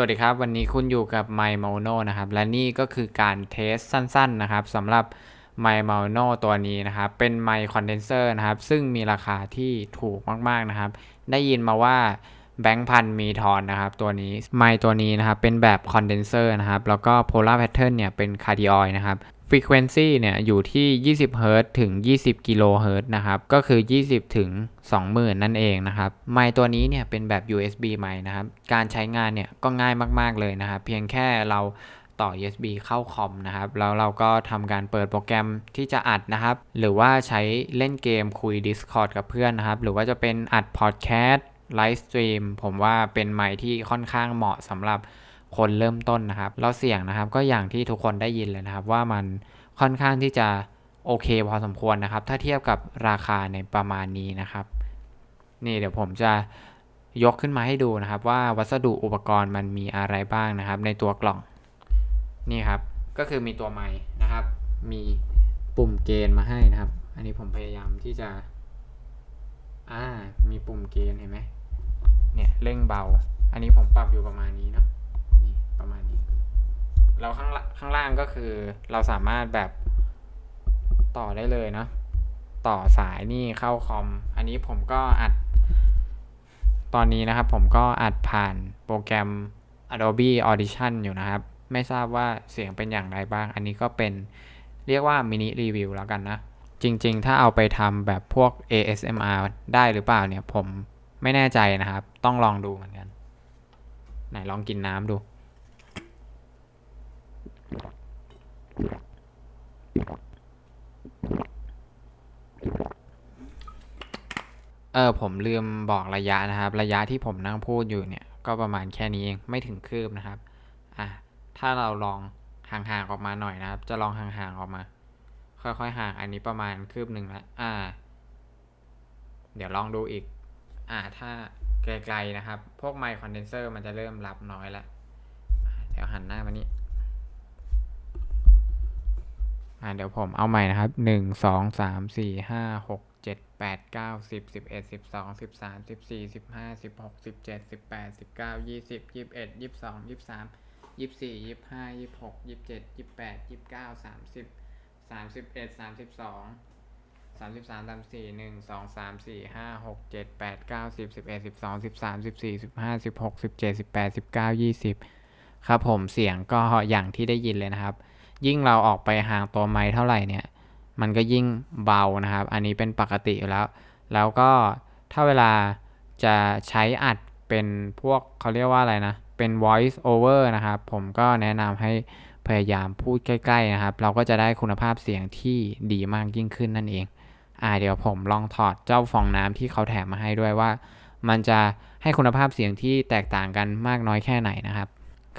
วัสดีครับ วันนี้คุณอยู่กับ My Mono นะครับ และนี่ก็คือการเทสสั้นๆนะครับสำหรับ My Mono ตัวนี้นะครับ เป็นไมค์คอนเดนเซอร์นะครับ ซึ่งมีราคาที่ถูกมากๆนะครับ ได้ยินมาว่าแบงค์พันมีทอนนะครับ ตัวนี้ ไมตัวนี้นะครับ เป็นแบบคอนเดนเซอร์นะครับ แล้วก็โพลาร์แพทเทิร์นเนี่ยเป็นคาร์ดิออยนะครับ Frequency เนี่ยอยู่ที่ 20 Hz ถึง 20 กิโลเฮิรตซ์นะครับ ก็คือ 20 ถึง 20,000 นั่นเองนะครับ ไมค์ตัวนี้เนี่ยเป็นแบบ USB ไมค์นะครับ การใช้งานเนี่ยก็ง่ายมาก ๆ เลยนะครับ เพียงแค่เราต่อ USB เข้าคอมนะครับ แล้วเราก็ทำการเปิดโปรแกรมที่จะอัดนะครับ หรือว่าใช้เล่นเกมคุย Discord กับเพื่อนนะครับ หรือว่าจะเป็นอัดพอดแคสต์ไลฟ์สตรีมผมว่าเป็นไมค์ที่ค่อนข้างเหมาะสำหรับ คนเริ่มต้นนะครับแล้วเสียงนะครับก็อย่างที่ทุกคนได้ยินเลยนะครับ ว่ามันค่อนข้างที่จะโอเคพอสมควรนะครับ ถ้าเทียบกับราคาในประมาณนี้นะครับ นี่เดี๋ยวผมจะยกขึ้นมาให้ดูนะครับ ว่าวัสดุอุปกรณ์มันมีอะไรบ้างนะครับ ในตัวกล่องนี่ครับ ก็คือมีตัวไม้นะครับ มีปุ่มเกณฑ์มาให้นะครับ อันนี้ผมพยายามที่จะอ่ามีปุ่มเกณฑ์เห็นไหมเนี่ยเร่งเบา อันนี้ผมปรับอยู่ประมาณนี้เนาะ เราข้างล่างข้างล่างก็คือเราสามารถแบบต่อได้เลยเนาะต่อสายนี่เข้าคอม อันนี้ผมก็อัด ตอนนี้นะครับผมก็อัดผ่านโปรแกรม Adobe Audition อยู่นะครับ ไม่ทราบว่าเสียงเป็นอย่างไรบ้าง อันนี้ก็เป็นเรียกว่ามินิรีวิวแล้วกันนะ จริงๆ ถ้าเอาไปทำแบบพวก ASMR ได้หรือเปล่าเนี่ยผมไม่แน่ใจนะครับ ต้องลองดูเหมือนกัน ไหนลองกินน้ำดู เออผมลืมบอกระยะนะครับ ระยะที่ผมนั่งพูดอยู่เนี่ย ก็ประมาณแค่นี้เองไม่ถึงคืบนะครับ อะถ้าเราลองห่างๆออกมาหน่อยนะครับ จะลองห่างๆออกมา ค่อยๆห่างอันนี้ประมาณคืบหนึ่งล้วอ่า เดี๋ยวลองดูอีก อ่าถ้าไกลๆนะครับ พวกไมค์คอนเดนเซอร์มันจะเริ่มรับน้อยแล้ว อ่าเดี๋ยวผมเอาใหม่นะครับหนึ่งสองสามสี่ห้าหกเจ็ดแปดเก้าสิบสิบเอ็ดสิบสองสิบสามสิบสี่สิบห้าสิบหกสิบเจ็ดสิบแปดสิบเก้ายี่สิบยี่สิบเอ็ดยี่สิบสองยี่สิบสามยี่สิบสี่ยี่สิบห้ายี่สิบหกยี่สิบเจ็ดยี่สิบแปดยี่สิบเก้าสามสิบสามสิบเอ็ดสามสิบสองสามสิบสามสามสี่หนึ่งสองสามสี่ห้าหกเจ็ดแปดเก้าสิบสิบเอ็ดสิบสองสิบสามสิบสี่สิบห้าสิบหกสิบเจ็ดสิบแปดสิบเก้ายี่สิบครับผมเสียงก็อย่างที่ได้ยินเลยนะครับ ยิ่งเราออกไปห่างตัวไม้เท่าไหร่เนี่ย มันก็ยิ่งเบานะครับ อันนี้เป็นปกติอยู่แล้ว แล้วก็ถ้าเวลาจะใช้อัดเป็นพวกเขาเรียกว่าอะไรนะ เป็น voice over นะครับ ผมก็แนะนำให้พยายามพูดใกล้ๆนะครับ เราก็จะได้คุณภาพเสียงที่ดีมากยิ่งขึ้นนั่นเอง อ่าเดี๋ยวผมลองถอดเจ้าฟองน้ำที่เขาแถมมาให้ด้วยว่า มันจะให้คุณภาพเสียงที่แตกต่างกันมากน้อยแค่ไหนนะครับ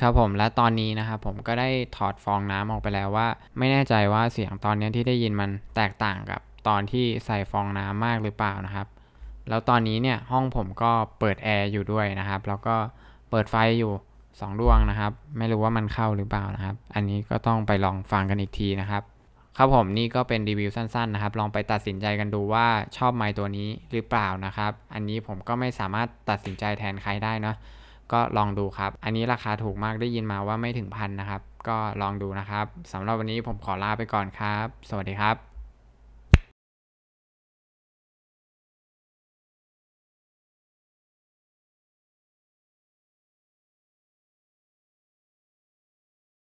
ครับผมและตอนนี้นะครับผมก็ได้ถอดฟองน้ำออกไปแล้วว่า ไม่แน่ใจว่าเสียงตอนนี้ที่ได้ยินมันแตกต่างกับตอนที่ใส่ฟองน้ำมากหรือเปล่านะครับ แล้วตอนนี้เนี่ยห้องผมก็เปิดแอร์อยู่ด้วยนะครับ แล้วก็เปิดไฟอยู่2ดวงนะครับ ไม่รู้ว่ามันเข้าหรือเปล่านะครับ อันนี้ก็ต้องไปลองฟังกันอีกทีนะครับ ครับผมนี่ก็เป็นรีวิวสั้นๆนะครับ ลองไปตัดสินใจกันดูว่าชอบไมค์ตัวนี้หรือเปล่านะครับ อันนี้ผมก็ไม่สามารถตัดสินใจแทนใครได้เนาะ ก็ลองดูครับ อันนี้ราคาถูกมากได้ยินมาว่าไม่ถึงพันนะครับ ก็ลองดูนะครับสำหรับวันนี้ผมขอลาไปก่อนครับ สวัสดีครับ